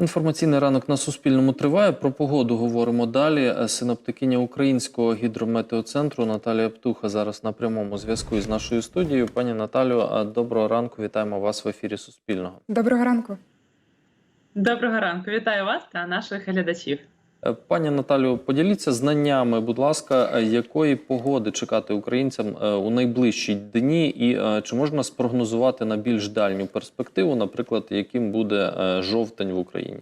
Інформаційний ранок на Суспільному триває. Про погоду говоримо далі. Е, Синоптикиня Українського гідрометеоцентру Наталія Птуха зараз на прямому зв'язку із нашою студією. Пані Наталю, е, доброго ранку. Вітаємо вас в ефірі Суспільного. Доброго ранку. Доброго ранку, вітаю вас та наших глядачів. Е, Пані Наталю, поділіться знаннями, будь ласка, е, якої погоди чекати українцям е, у найближчі дні, і чи можна спрогнозувати на більш дальню перспективу, наприклад, яким буде жовтень в Україні?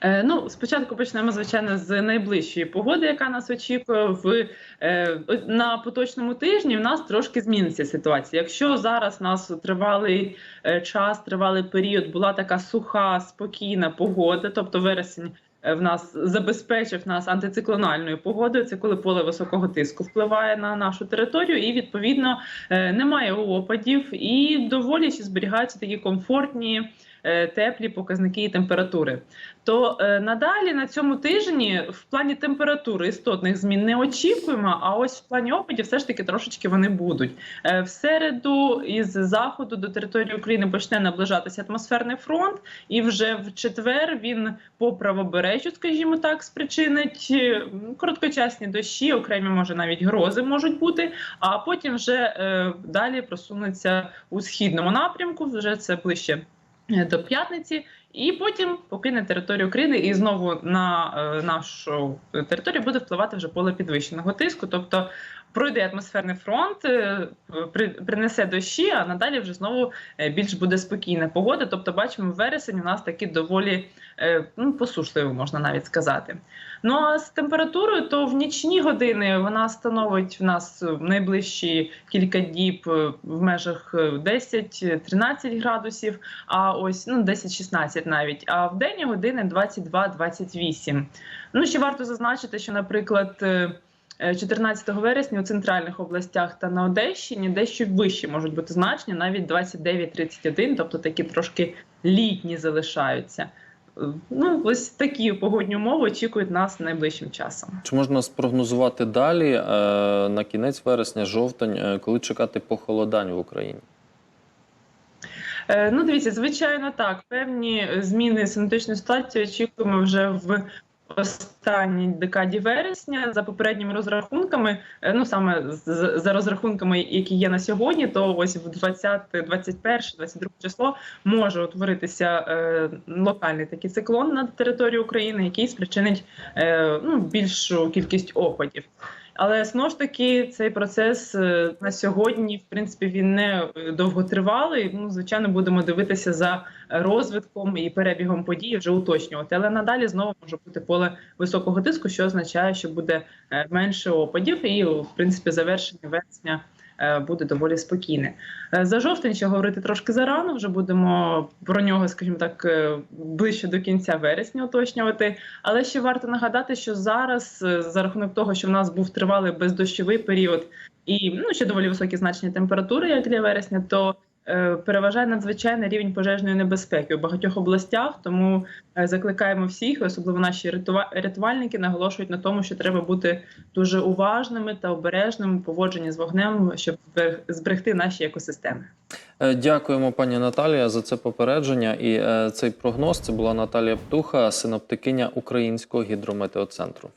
Е, ну, спочатку почнемо, звичайно, з найближчої погоди, яка нас очікує в е, на поточному тижні. В нас трошки зміниться ситуація. Якщо зараз у нас тривалий е, час, тривалий період була така суха, спокійна погода, тобто вересень. Е, В нас забезпечив нас антициклональною погодою. Це коли поле високого тиску впливає на нашу територію, і відповідно е, немає опадів, і доволі ще зберігаються такі комфортні е, теплі показники і температури. То е, надалі на цьому тижні в плані температури істотних змін не очікуємо. А ось в плані опадів все ж таки трошечки вони будуть. Е, в середу із заходу до території України почне наближатися атмосферний фронт, і вже в четвер він по правобережжю, скажімо так, спричинить е, короткочасні дощі, окремі може навіть грози можуть бути. А потім вже е, далі просунеться у східному напрямку. Вже це ближче е, до п'ятниці, і потім покине територію України, і знову на е, нашу територію буде впливати вже поле підвищеного тиску. Тобто пройде атмосферний фронт, е, принесе дощі, а надалі вже знову е, більш буде спокійна погода. Тобто, бачимо, вересень у нас такий доволі е, ну, посушливий, можна навіть сказати. Ну а з температурою, то в нічні години вона становить в нас найближчі кілька діб в межах е, 10-13 градусів, а ось ну 10-16 навіть. А в денні години 22-28. Ну ще варто зазначити, що, наприклад. Е, е, 14 вересня у центральних областях та на Одещині дещо вищі можуть бути значення, навіть 29-31, тобто такі трошки літні залишаються. Е, Ну, ось такі погодні умови очікують нас найближчим часом. Чи можна спрогнозувати далі е, на кінець вересня, жовтень, коли чекати похолодань в Україні? Ну, дивіться, звичайно, так. Певні зміни синоптичної ситуації очікуємо вже в останній декаді вересня. За попередніми розрахунками, е, ну саме за розрахунками, які є на сьогодні, то ось в 20, 21, 22 число може утворитися е, локальний такий циклон на території України, який спричинить е, ну, більшу кількість опадів. Але знову ж таки цей процес е, на сьогодні, в принципі, він не е, довготривалий. Ну, звичайно, будемо дивитися за розвитком і перебігом подій, вже уточнювати. Але надалі знову може бути поле високого тиску, що означає, що буде е, менше опадів, і в принципі завершення вересня буде доволі спокійне. Е, За жовтень ще говорити трошки зарано. Вже будемо про нього, скажімо так, е, ближче до кінця вересня уточнювати. Але ще варто нагадати, що зараз, е, за рахунок того, що в нас був тривалий бездощовий період і ну ще доволі високі значення температури, як для вересня, то е, переважає надзвичайний рівень пожежної небезпеки у багатьох областях. Тому е, закликаємо всіх, особливо наші рятува- рятувальники, наголошують на тому, що треба бути дуже уважними та обережними в поводженні з вогнем, щоб зберег- зберегти наші екосистеми. Е, Дякуємо, пані Наталія, за це попередження і е, цей прогноз. Це була Наталія Птуха, синоптикиня Українського гідрометеоцентру.